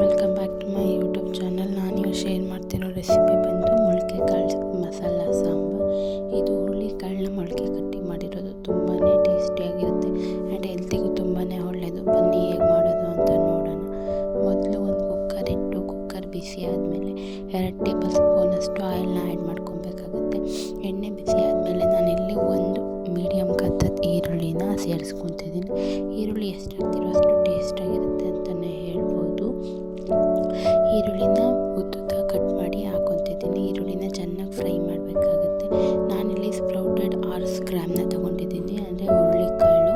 Welcome back to my YouTube channel ನಾನು share ಮಾಡ್ತಿರೋ recipe ಬಂದು ಮೊಳಕೆ ಕಾಳು ಮಸಾಲ ಸಾಂಬಾರ್. ಇದು ಹುಳಿ ಕಾಳನ್ನ ಮೊಳಕೆ ಕಟ್ಟಿ ಮಾಡಿರೋದು ತುಂಬಾ ಟೇಸ್ಟಿಯಾಗಿರುತ್ತೆ ಆ್ಯಂಡ್ ಹೆಲ್ತಿಗೂ ತುಂಬಾ ಒಳ್ಳೆಯದು ಬನ್ನಿ ಹೇಗೆ ಮಾಡೋದು ಅಂತ ನೋಡೋಣ. ಮೊದಲು ಒಂದು ಕುಕ್ಕರ್ ಇಟ್ಟು ಕುಕ್ಕರ್ ಬಿಸಿ ಆದಮೇಲೆ ಎರಡು ಟೇಬಲ್ ಸ್ಪೂನಷ್ಟು ಆಯಿಲ್ನ ಆ್ಯಡ್ ಮಾಡ್ಕೊಬೇಕಾಗುತ್ತೆ. ಎಣ್ಣೆ ಬಿಸಿ ಆದಮೇಲೆ ನಾನು ಇಲ್ಲಿ ಒಂದು ಮೀಡಿಯಮ್ ಕತ್ತದ ಈರುಳ್ಳಿನ ಸೇರಿಸ್ಕೊತಿದ್ದೀನಿ. ಈರುಳ್ಳಿ ಎಷ್ಟು ಈರುಳ್ಳಿನ ಉದ್ದುದ್ದ ಕಟ್ ಮಾಡಿ ಹಾಕೊತಿದ್ದೀನಿ. ಈರುಳ್ಳಿನ ಚೆನ್ನಾಗಿ ಫ್ರೈ ಮಾಡಬೇಕಾಗುತ್ತೆ. ನಾನಿಲ್ಲಿ ಸ್ಪ್ರೌಟೆಡ್ ಆರ್ಸ್ ಗ್ರಾಮ್ನ ತೊಗೊಂಡಿದ್ದೀನಿ. ಅಂದರೆ ಹುರುಳಿಕಾಳು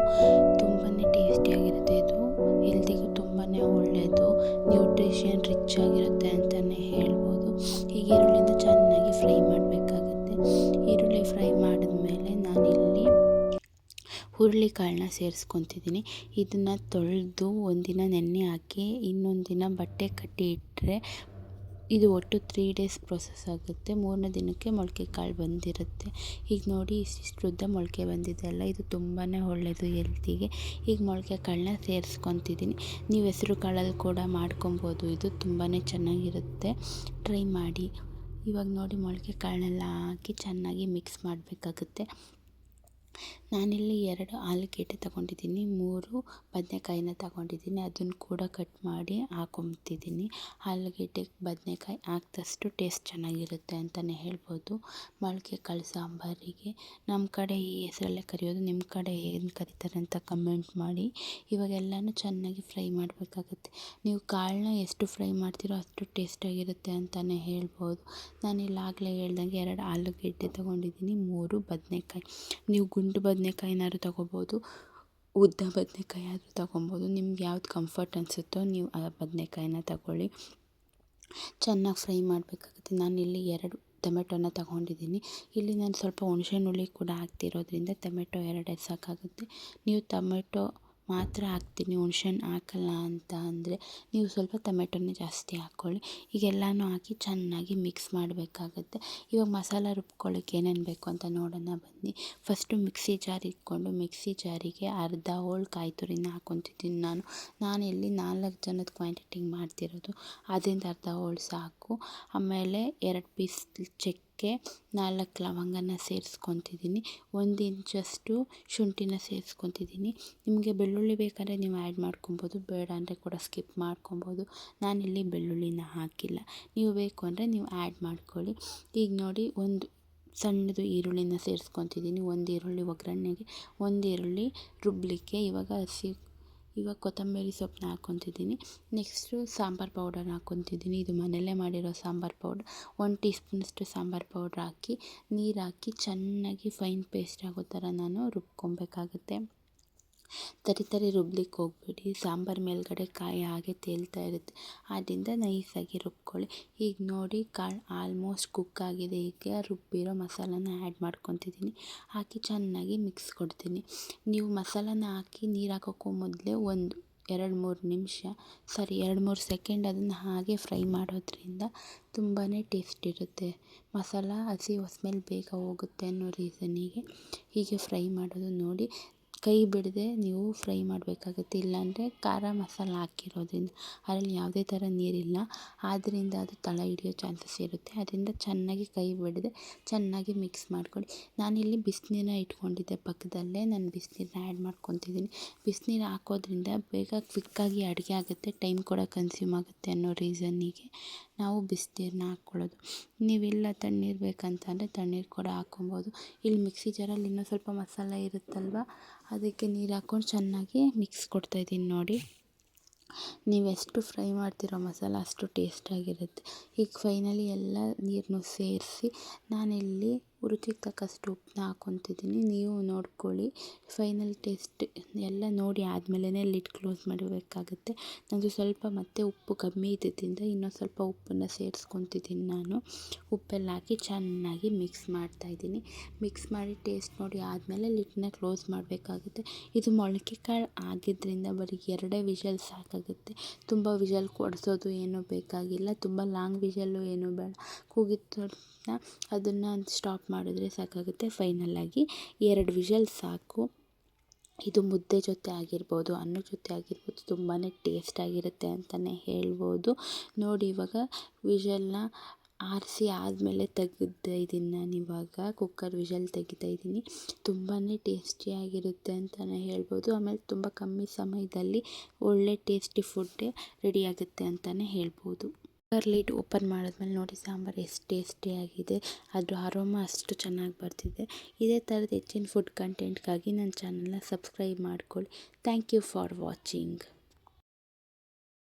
ತುಂಬಾ ಟೇಸ್ಟಿಯಾಗಿರುತ್ತೆ ಇದು. ಹೆಲ್ತಿಗೂ ತುಂಬಾ ಒಳ್ಳೆಯದು ನ್ಯೂಟ್ರಿಷನ್ ರಿಚ್ ಆಗಿರುತ್ತೆ ಅಂತಲೇ ಹೇಳ್ಬೋದು. ಈಗ ಈರುಳ್ಳಿನ ಚೆನ್ನಾಗಿ ಫ್ರೈ ಮಾಡಬೇಕಾಗುತ್ತೆ. ಈರುಳ್ಳಿ ಫ್ರೈ ನಾನಿಲ್ಲಿ ಹುರುಳಿಕಾಳನ್ನ ಸೇರಿಸ್ಕೊತಿದ್ದೀನಿ. ಇದನ್ನು ತೊಳೆದು ಒಂದಿನ ನೆನೆ ಹಾಕಿ, ಇನ್ನೊಂದು ದಿನ ಬಟ್ಟೆ ಕಟ್ಟಿ ಇಟ್ಟರೆ ಇದು ಒಟ್ಟು ತ್ರೀ ಡೇಸ್ ಪ್ರೊಸೆಸ್ ಆಗುತ್ತೆ. ಮೂರನೇ ದಿನಕ್ಕೆ ಮೊಳಕೆ ಕಾಳು ಬಂದಿರುತ್ತೆ. ಈಗ ನೋಡಿ, ಇಷ್ಟಿಷ್ಟು ಉದ್ದ ಮೊಳಕೆ ಬಂದಿದೆ ಅಲ್ಲ, ಇದು ತುಂಬಾ ಒಳ್ಳೆಯದು ಹೆಲ್ತಿಗೆ. ಈಗ ಮೊಳಕೆ ಕಾಳನ್ನ ಸೇರಿಸ್ಕೊತಿದ್ದೀನಿ. ನೀವು ಹೆಸರು ಕಾಳಲ್ಲಿ ಕೂಡ ಮಾಡ್ಕೊಬೋದು. ಇದು ತುಂಬಾ ಚೆನ್ನಾಗಿರುತ್ತೆ. ಟ್ರೈ ಮಾಡಿ. ಇವಾಗ ನೋಡಿ, ಮೊಳಕೆ ಕಾಳನ್ನೆಲ್ಲ ಹಾಕಿ ಚೆನ್ನಾಗಿ ಮಿಕ್ಸ್ ಮಾಡಬೇಕಾಗುತ್ತೆ. ನಾನಿಲ್ಲಿ ಎರಡು ಆಲೂಗೆಡ್ಡೆ ತಗೊಂಡಿದ್ದೀನಿ, ಮೂರು ಬದನೇಕಾಯಿನ ತಗೊಂಡಿದ್ದೀನಿ, ಅದನ್ನು ಕೂಡ ಕಟ್ ಮಾಡಿ ಹಾಕೊಂತಿದ್ದೀನಿ. ಆಲೂಗೆಡ್ಡೆ ಬದನೆಕಾಯಿ ಹಾಕಿದಷ್ಟು ಟೇಸ್ಟ್ ಚೆನ್ನಾಗಿರುತ್ತೆ ಅಂತಲೇ ಹೇಳ್ಬೋದು. ಮೊಳಕೆ, ಕಾಳು, ಸಾಂಬಾರಿಗೆ ನಮ್ಮ ಕಡೆ ಈ ಹೆಸರಲ್ಲೇ ಕರೆಯೋದು, ನಿಮ್ಮ ಕಡೆ ಏನು ಕರೀತಾರೆ ಅಂತ ಕಮೆಂಟ್ ಮಾಡಿ. ಇವಾಗೆಲ್ಲನೂ ಚೆನ್ನಾಗಿ ಫ್ರೈ ಮಾಡಬೇಕಾಗುತ್ತೆ. ನೀವು ಕಾಳನ್ನ ಎಷ್ಟು ಫ್ರೈ ಮಾಡ್ತೀರೋ ಅಷ್ಟು ಟೇಸ್ಟಾಗಿರುತ್ತೆ ಅಂತಲೇ ಹೇಳ್ಬೋದು. ನಾನಿಲ್ಲಿ ಆಗಲೇ ಹೇಳ್ದಂಗೆ ಎರಡು ಆಲೂಗೆಡ್ಡೆ ತಗೊಂಡಿದ್ದೀನಿ, ಮೂರು ಬದನೆಕಾಯಿ. ನೀವು ಗುಂಡು ಬದನೇಕಾಯಿನಾದ್ರು ತೊಗೋಬೋದು, ಉದ್ದ ಬದನೇಕಾಯಿ ಆದರೂ ತೊಗೊಬೋದು. ನಿಮ್ಗೆ ಯಾವ್ದು ಕಂಫರ್ಟ್ ಅನಿಸುತ್ತೋ ನೀವು ಆ ಬದನೇಕಾಯಿನ ತಗೊಳ್ಳಿ. ಚೆನ್ನಾಗಿ ಫ್ರೈ ಮಾಡಬೇಕಾಗುತ್ತೆ. ನಾನು ಇಲ್ಲಿ ಎರಡು ಟೊಮೆಟೊನ ತಗೊಂಡಿದ್ದೀನಿ. ಇಲ್ಲಿ ನಾನು ಸ್ವಲ್ಪ ಹುಣಸೆ ಹುಳಿ ಕೂಡ ಹಾಕ್ತಿರೋದ್ರಿಂದ ಟೊಮೆಟೊ ಎರಡೇ ಸಾಕಾಗುತ್ತೆ. ನೀವು ಟೊಮೆಟೊ ಮಾತ್ರ ಹಾಕ್ತೀನಿ, ಹುಣ್ಸೆಹಣ್ಣು ಹಾಕಲ್ಲ ಅಂತ ಅಂದರೆ ನೀವು ಸ್ವಲ್ಪ ಟೊಮೆಟೊನೇ ಜಾಸ್ತಿ ಹಾಕ್ಕೊಳ್ಳಿ. ಈಗ ಹಾಕಿ ಚೆನ್ನಾಗಿ ಮಿಕ್ಸ್ ಮಾಡಬೇಕಾಗತ್ತೆ. ಇವಾಗ ಮಸಾಲ ರುಬ್ಕೊಳ್ಳೋಕ್ಕೆ ಏನೇನು ಬೇಕು ಅಂತ ನೋಡೋಣ ಬನ್ನಿ. ಫಸ್ಟು ಮಿಕ್ಸಿ ಜಾರ್ ಇಟ್ಕೊಂಡು ಮಿಕ್ಸಿ ಜಾರಿಗೆ ಅರ್ಧ ಹೋಳು ಕಾಯಿ ತುರಿನ ಹಾಕ್ಕೊತಿದ್ದೀನಿ ನಾನು. ನಾನು ಇಲ್ಲಿ ನಾಲ್ಕು ಜನದ ಕ್ವಾಂಟಿಟಿಗೆ ಮಾಡ್ತಿರೋದು. ಅದರಿಂದ ಅರ್ಧ ಹೋಳು ಸಾಕು. ಆಮೇಲೆ ಎರಡು ಪೀಸ್ ಚಕ್ಕೆ ನಾಲ್ಕು ಲವಂಗನ ಸೇರಿಸ್ಕೊತಿದ್ದೀನಿ. ಒಂದು ಇಂಚಷ್ಟು ಶುಂಠಿನ ಸೇರಿಸ್ಕೊತಿದ್ದೀನಿ. ನಿಮಗೆ ಬೆಳ್ಳುಳ್ಳಿ ಬೇಕಾದರೆ ನೀವು ಆ್ಯಡ್ ಮಾಡ್ಕೊಬೋದು. ಬೇಡ ಅಂದರೆ ಕೂಡ ಸ್ಕಿಪ್ ಮಾಡ್ಕೊಬೋದು. ನಾನಿಲ್ಲಿ ಬೆಳ್ಳುಳ್ಳಿನ ಹಾಕಿಲ್ಲ. ನೀವು ಬೇಕು ಅಂದರೆ ನೀವು ಆ್ಯಡ್ ಮಾಡ್ಕೊಳ್ಳಿ. ಈಗ ನೋಡಿ ಒಂದು ಸಣ್ಣದು ಈರುಳ್ಳಿನ ಸೇರಿಸ್ಕೊತಿದ್ದೀನಿ. ಒಂದು ಈರುಳ್ಳಿ ಒಗ್ಗರಣೆಗೆ, ಒಂದು ಈರುಳ್ಳಿ ರುಬ್ಬಲಿಕ್ಕೆ ಇವಾಗ ಹಸಿ ಇವಾಗ ಕೊತ್ತಂಬರಿ ಸೊಪ್ಪನ್ನ ಹಾಕ್ಕೊತಿದ್ದೀನಿ. ನೆಕ್ಸ್ಟು ಸಾಂಬಾರು ಪೌಡರ್ ಹಾಕ್ಕೊತಿದ್ದೀನಿ. ಇದು ಮನೆಯಲ್ಲೇ ಮಾಡಿರೋ ಸಾಂಬಾರು ಪೌಡರ್ ಒಂದು ಟೀ ಸ್ಪೂನಷ್ಟು ಸಾಂಬಾರು ಪೌಡ್ರ್ ಹಾಕಿ, ನೀರು ಹಾಕಿ ಚೆನ್ನಾಗಿ ಫೈನ್ ಪೇಸ್ಟ್ ಆಗೋ ಥರ ನಾನು ರುಬ್ಕೊಬೇಕಾಗುತ್ತೆ. ತರಿ ತರಿ ರುಬ್ಲಿಕ್ಕೆ ಹೋಗ್ಬೇಡಿ. ಸಾಂಬಾರು ಮೇಲ್ಗಡೆ ಕಾಯಿ ಹಾಗೆ ತೇಲ್ತಾ ಇರುತ್ತೆ. ಆದ್ದರಿಂದ ನೈಸಾಗಿ ರುಬ್ಕೊಳ್ಳಿ. ಈಗ ನೋಡಿ, ಕಾಳು ಆಲ್ಮೋಸ್ಟ್ ಕುಕ್ ಆಗಿದೆ. ಈಗ ರುಬ್ಬಿರೋ ಮಸಾಲಾನ ಆ್ಯಡ್ ಮಾಡ್ಕೊತಿದ್ದೀನಿ. ಹಾಕಿ ಚೆನ್ನಾಗಿ ಮಿಕ್ಸ್ ಕೊಡ್ತೀನಿ. ನೀವು ಮಸಾಲಾನ ಹಾಕಿ ನೀರು ಹಾಕೋಕ್ಕೂ ಮೊದಲೇ ಒಂದು, ಎರಡು, ಮೂರು ನಿಮಿಷ ಸಾರಿ ಎರಡು, ಮೂರು ಸೆಕೆಂಡ್ ಅದನ್ನು ಹಾಗೆ ಫ್ರೈ ಮಾಡೋದ್ರಿಂದ ತುಂಬಾ ಟೇಸ್ಟ್ ಇರುತ್ತೆ. ಮಸಾಲ ಹಸಿ ಸ್ಮೆಲ್ ಬೇಗ ಹೋಗುತ್ತೆ ಅನ್ನೋ ರೀಸನಿಗೆ ಹೀಗೆ ಫ್ರೈ ಮಾಡೋದು ನೋಡಿ. ಕೈ ಬಿಡದೆ ನೀವು ಫ್ರೈ ಮಾಡಬೇಕಾಗುತ್ತೆ. ಇಲ್ಲಾಂದರೆ ಖಾರ ಮಸಾಲ ಹಾಕಿರೋದ್ರಿಂದ ಅದರಲ್ಲಿ ಯಾವುದೇ ಥರ ನೀರಿಲ್ಲ. ಆದ್ದರಿಂದ ಅದು ತಳ ಹಿಡಿಯೋ ಚಾನ್ಸಸ್ ಇರುತ್ತೆ. ಅದರಿಂದ ಚೆನ್ನಾಗಿ ಕೈ ಬಿಡದೆ ಚೆನ್ನಾಗಿ ಮಿಕ್ಸ್ ಮಾಡ್ಕೊಳ್ಳಿ. ನಾನಿಲ್ಲಿ ಬಿಸಿನೀರನ್ನ ಇಟ್ಕೊಂಡಿದ್ದೆ ಪಕ್ಕದಲ್ಲೇ. ನಾನು ಬಿಸಿನೀರನ್ನ ಆ್ಯಡ್ ಮಾಡ್ಕೊತಿದ್ದೀನಿ. ಬಿಸಿನೀರು ಹಾಕೋದ್ರಿಂದ ಬೇಗ ಕ್ವಿಕ್ಕಾಗಿ ಅಡುಗೆ ಆಗುತ್ತೆ. ಟೈಮ್ ಕೂಡ ಕನ್ಸ್ಯೂಮ್ ಆಗುತ್ತೆ ಅನ್ನೋ ರೀಸನ್ನಿಗೆ. ನಾವು ಬಿಸಿನೀರನ್ನ ಹಾಕ್ಕೊಳ್ಳೋದು. ನೀವಿಲ್ಲ ತಣ್ಣೀರು ಬೇಕಂತಂದರೆ ತಣ್ಣೀರು ಕೂಡ ಹಾಕ್ಕೊಬೋದು. ಇಲ್ಲಿ ಮಿಕ್ಸಿ ಜಾರಲ್ಲಿ ಇನ್ನೂ ಸ್ವಲ್ಪ ಮಸಾಲೆ ಇರುತ್ತಲ್ವ? ಅದಕ್ಕೆ ನೀರು ಹಾಕ್ಕೊಂಡು ಚೆನ್ನಾಗಿ ಮಿಕ್ಸ್ ಕೊಡ್ತಾಯಿದ್ದೀನಿ ನೋಡಿ. ನೀವೆಷ್ಟು ಫ್ರೈ ಮಾಡ್ತೀರೋ ಮಸಾಲ ಅಷ್ಟು ಟೇಸ್ಟಾಗಿರುತ್ತೆ. ಈಗ ಫೈನಲಿ ಎಲ್ಲ ನೀರನ್ನು ಸೇರಿಸಿ ನಾನಿಲ್ಲಿ ರುಚಿಗೆ ತಕ್ಕಷ್ಟು ಉಪ್ಪನ್ನ ಹಾಕ್ಕೊತಿದ್ದೀನಿ ನೀವು ನೋಡ್ಕೊಳ್ಳಿ. ಫೈನಲ್ ಟೇಸ್ಟ್ ಎಲ್ಲ ನೋಡಿ ಆದಮೇಲೆ ಲಿಡ್ ಕ್ಲೋಸ್ ಮಾಡಬೇಕಾಗುತ್ತೆ. ನಂದು ಸ್ವಲ್ಪ ಮತ್ತೆ ಉಪ್ಪು ಕಮ್ಮಿ ಇದ್ದಿದ್ದರಿಂದ ಇನ್ನೊಂದು ಸ್ವಲ್ಪ ಉಪ್ಪನ್ನು ಸೇರಿಸ್ಕೊತಿದ್ದೀನಿ ನಾನು. ಉಪ್ಪೆಲ್ಲ ಹಾಕಿ ಚೆನ್ನಾಗಿ ಮಿಕ್ಸ್ ಮಾಡ್ತಾಯಿದ್ದೀನಿ. ಮಿಕ್ಸ್ ಮಾಡಿ ಟೇಸ್ಟ್ ನೋಡಿ ಆದಮೇಲೆ ಲಿಡ್ನ ಕ್ಲೋಸ್ ಮಾಡಬೇಕಾಗುತ್ತೆ. ಇದು ಮೊಳಕೆ ಕಾಳು ಆಗಿದ್ದರಿಂದ ಬರೀ ಎರಡೇ ವಿಷಲ್ ಸಾಕಾಗುತ್ತೆ. ತುಂಬ ವಿಷಲ್ ಕೊಡಿಸೋದು ಏನೂ ಬೇಕಾಗಿಲ್ಲ. ತುಂಬ ಲಾಂಗ್ ವಿಷಲ್ಲು ಏನೂ ಬೇಡ. ಕೂಗಿದ ಅದನ್ನು ಸ್ಟಾಪ್ ಮಾಡಿದ್ರೆ ಸಾಕಾಗುತ್ತೆ. ಫೈನಲ್ಲಾಗಿ ಎರಡು ವಿಷಲ್ ಸಾಕು. ಇದು ಮುದ್ದೆ ಜೊತೆ ಆಗಿರ್ಬೋದು ಅನ್ನದ ಜೊತೆ ಆಗಿರ್ಬೋದು ತುಂಬಾ ಟೇಸ್ಟ್ ಆಗಿರುತ್ತೆ ಅಂತಲೇ ಹೇಳ್ಬೋದು. ನೋಡಿ, ಇವಾಗ ವಿಷಲ್ನ ಆರಿಸಿ ಆದಮೇಲೆ ತೆಗೆದೆ ಇದನ್ನು ನಾನು ಇವಾಗ ಕುಕ್ಕರ್ ವಿಷಲ್ ತೆಗಿತಾ ಇದ್ದೀನಿ. ತುಂಬಾ ಟೇಸ್ಟಿಯಾಗಿರುತ್ತೆ ಅಂತಲೇ ಹೇಳ್ಬೋದು. ಆಮೇಲೆ ತುಂಬ ಕಮ್ಮಿ ಸಮಯದಲ್ಲಿ ಒಳ್ಳೆ ಟೇಸ್ಟಿ ಫುಡ್ಡೇ ರೆಡಿಯಾಗುತ್ತೆ ಅಂತಲೇ ಹೇಳ್ಬೋದು. ಕುಕ್ಕರ್ ಲಿಡ್ ಓಪನ್ ಮಾಡಿದ್ಮೇಲೆ ನೋಡಿ ಸಾಂಬಾರು ಎಷ್ಟು ಟೇಸ್ಟಿಯಾಗಿದೆ ಅದ್ರ ಅರೋಮ ಅಷ್ಟು ಚೆನ್ನಾಗಿ ಬರ್ತಿದೆ. ಇದೇ ಥರದ ಹೆಚ್ಚಿನ ಫುಡ್ ಕಂಟೆಂಟ್ಗಾಗಿ ನನ್ನ ಚಾನಲ್ನ ಸಬ್ಸ್ಕ್ರೈಬ್ ಮಾಡ್ಕೊಳ್ಳಿ. Thank you for watching